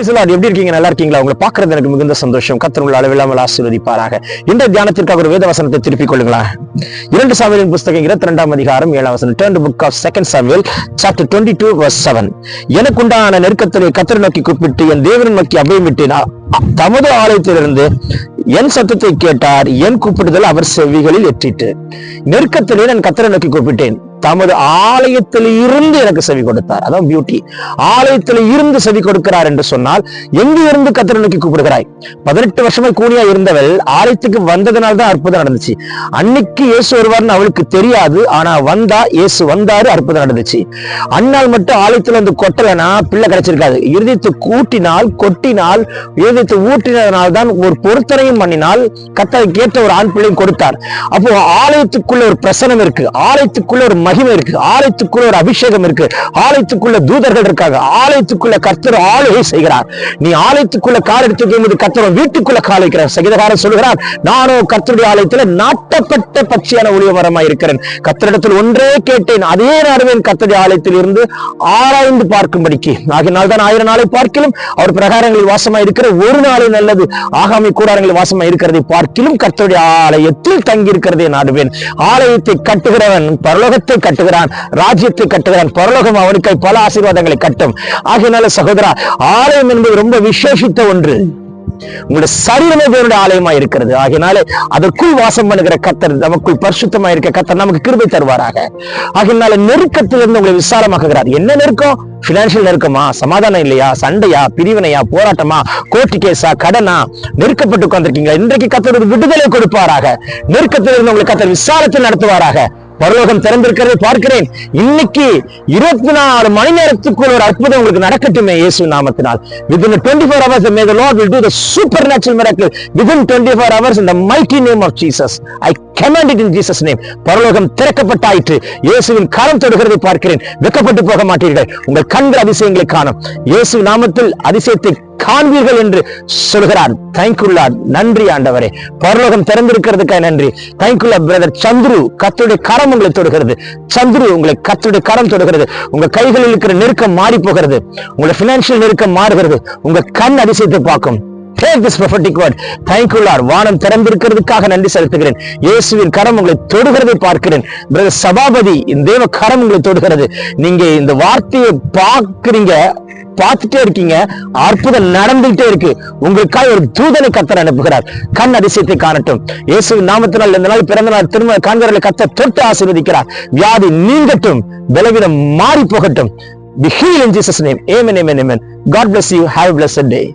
Praise எப்படி இருக்கீங்க? நல்லா இருக்கீங்களா? உங்களை பார்க்கறது எனக்கு மிகுந்த சந்தோஷம். கத்தர் உங்களை அளவில்லாமல் ஆசீர்வதிப்பாராக. இந்த தியானத்திற்காக ஒரு வேத வசனத்தை திருப்பிக் கொள்ளுங்களா இரண்டு சாமியின் புஸ்தகம் இருபத்தி ரெண்டாம் அதிகாரம் ஏழாம் வசனம். Turn book of second Samuel chapter twenty two verse seven எனக்குண்டான நெருக்கத்திலே கத்தரை நோக்கி கூப்பிட்டு என் தேவனை நோக்கி அபயம் விட்டேன் தமது ஆலயத்திலிருந்து என் சத்தத்தை கேட்டார். என் கூப்பிடுதல் அவர் செவிகளில் எற்றிட்டு. நெருக்கத்திலே நான் கத்தரை நோக்கி கூப்பிட்டேன். தமது ஆலயத்தில் இருந்து எனக்கு செவி கொடுத்தார். அதான் பியூட்டி ஆலயத்தில் இருந்து செவி கொடுக்கிறார் என்று சொன்னால் எங்கு இருந்து கத்தரை நோக்கி கூப்பிடுகிறாய்? பதினெட்டு வருஷமா கூனியா இருந்தவள் ஆலயத்துக்கு வந்ததுனால தான் அற்புதம் நடந்துச்சு. அன்னைக்கு இயேசு வருவார்னு அவளுக்கு தெரியாது ஆனா வந்தா இயேசு வந்தாரு அற்புதம் நடந்துச்சு. அன்னால் மட்டும் ஆலயத்துல வந்து கொட்டலைன்னா பிள்ளை கிடைச்சிருக்காது. இருதயத்தை கூட்டினால் கொட்டினால் இருதயத்தை ஊட்டினதனால் தான் ஒரு பொருத்தனையும் பண்ணினால் கத்தரை கேட்ட ஒரு ஆண் பிள்ளையும் கொடுத்தார். அப்போ ஆலயத்துக்குள்ள ஒரு பிரசனம் இருக்கு. ஆலயத்துக்குள்ள ஒரு மகிமை இருக்கு. ஆலயத்துக்குள்ள ஒரு அபிஷேகம் இருக்கு. ஆலயத்துக்குள்ள தூதர்கள் இருக்காங்க. ஆலயத்துக்குள்ள கர்த்தர் ஆளுகை செய்கிறார். நீ ஆலயத்துக்குள்ள கால் எடுத்து வைக்கும்போது கர்த்தர் வீட்டுக்குள்ள கால் வைக்கிறார். சகிதகாரன் சொல்கிறார் நானோ கர்த்தருடைய ஆலயத்துல நாட்டப்பட்ட பட்சியான ஒளிய இருக்கிறேன். கர்த்தரிடத்தில் ஒன்றே கேட்டேன். அதே நேரமே கர்த்தருடைய ஆலயத்தில் இருந்து ஆராய்ந்து பார்க்கும்படிக்கு. ஆகினால் தான் ஆயிரம் நாளை பார்க்கிலும் அவர் பிரகாரங்களில் வாசமா இருக்கிற ஒரு நாளை நல்லது. ஆகாமி கூடாரங்களில் வாசமா இருக்கிறதை பார்க்கிலும் கர்த்தருடைய ஆலயத்தில் தங்கி இருக்கிறதை நாடுவேன். ஆலயத்தை கட்டுகிறவன் பரலோகத்தை கட்டுகிறான் ராஜ்யத்தை கட்டுகிறான் பரலோகம் அவனுக்கு பல ஆசீர்வாதங்களை கட்டும். ஆகையினால சகோதரா ஆலயம் என்பது ரொம்ப விசேஷித்த ஒன்று. உங்களுடைய சரீரமே தேவனுடைய ஆலயமா இருக்கிறது. ஆகினாலே அதற்குள் வாசம் பண்ணுகிற கத்தர் நமக்குள் பரிசுத்தமா இருக்க கத்தர் நமக்கு கிருபை தருவாராக. ஆகையினால நெருக்கத்திலிருந்து உங்களை விசாலமாக்குகிறார் என்ன நெருக்கம்? பினான்சியல் நெருக்கமா? சமாதானம் இல்லையா? சண்டையா? பிரிவினையா? போராட்டமா? கோர்ட்டு கேஸா? கடனா? நெருக்கப்பட்டு உட்கார்ந்துருக்கீங்க இன்றைக்கு கத்தர் ஒரு விடுதலை கொடுப்பாராக. நெருக்கத்திலிருந்து உங்களை கத்தர் விசாலத்தில் நடத்துவாராக. பரலோகம் திறந்திருக்கிறதை பார்க்கிறேன். இன்னைக்கு இருபத்தி நாலு மணி நேரத்துக்குள் ஒரு அற்புதம் உங்களுக்கு நடக்கட்டுமே இயேசு நாமத்தினால். Within 24 four hours may the lord will do the supernatural miracle. Within 24 four hours இந்த mighty name of Jesus I command it in Jesus name பரலோகம் திறக்கப்பட்டாயிற்று. இயேசுவின் கரம் தொடுகிறதை பார்க்கிறேன். வெக்கப்பட்டு போக மாட்டீர்கள். உங்கள் கண்கள் அதிசயங்களை காணும். இயேசு நாமத்தில் அதிசயத்தை காண்பீர்கள் என்று சொல்கிறார் தேங்க்யூல்லா நன்றி ஆண்டவரே. பரலோகம் திறந்திருக்கிறதுக்காக நன்றி. தேங்க்யூல்லா பிரதர் சந்துரு கத்துடைய கரம் உங்களை தொடுகிறது. சந்துரு உங்களை கத்துடைய கரம் தொடுகிறது. உங்க கைகளில் இருக்கிற நெருக்கம் மாறி போகிறது. உங்களை பினான்சியல் நெருக்கம் மாறுகிறது. உங்க கண் அதிசயத்தை பார்க்கும். Take this prophetic word Thank வானம் திறந்திருக்கிறதுக்காக நன்றி செலுத்துகிறேன். இயேசுவின் கரம் உங்களை தொடுகிறதை பார்க்கிறேன். பிரதர் சபாபதி இந்த தேவ கரம் உங்களை தொடுகிறது. நீங்க இந்த வார்த்தையை பார்க்குறீங்க பார்த்துட்டே இருக்கீங்க அற்புதம் நடந்துகிட்டே இருக்கு. உங்களுக்காக ஒரு தூதனை கத்தர் அனுப்புகிறார். கண் அதிசயத்தை காணட்டும். இயேசு நாமத்தினால் இந்த நாள் பிறந்த நாள் திரும்ப காண்கிறவர்களை கத்த தொட்டு ஆசீர்வதிக்கிறார். வியாதி நீங்கட்டும் பலவீனம் மாறி போகட்டும் Be healed in Jesus' name. Amen, amen, amen. God bless you. Have a blessed day.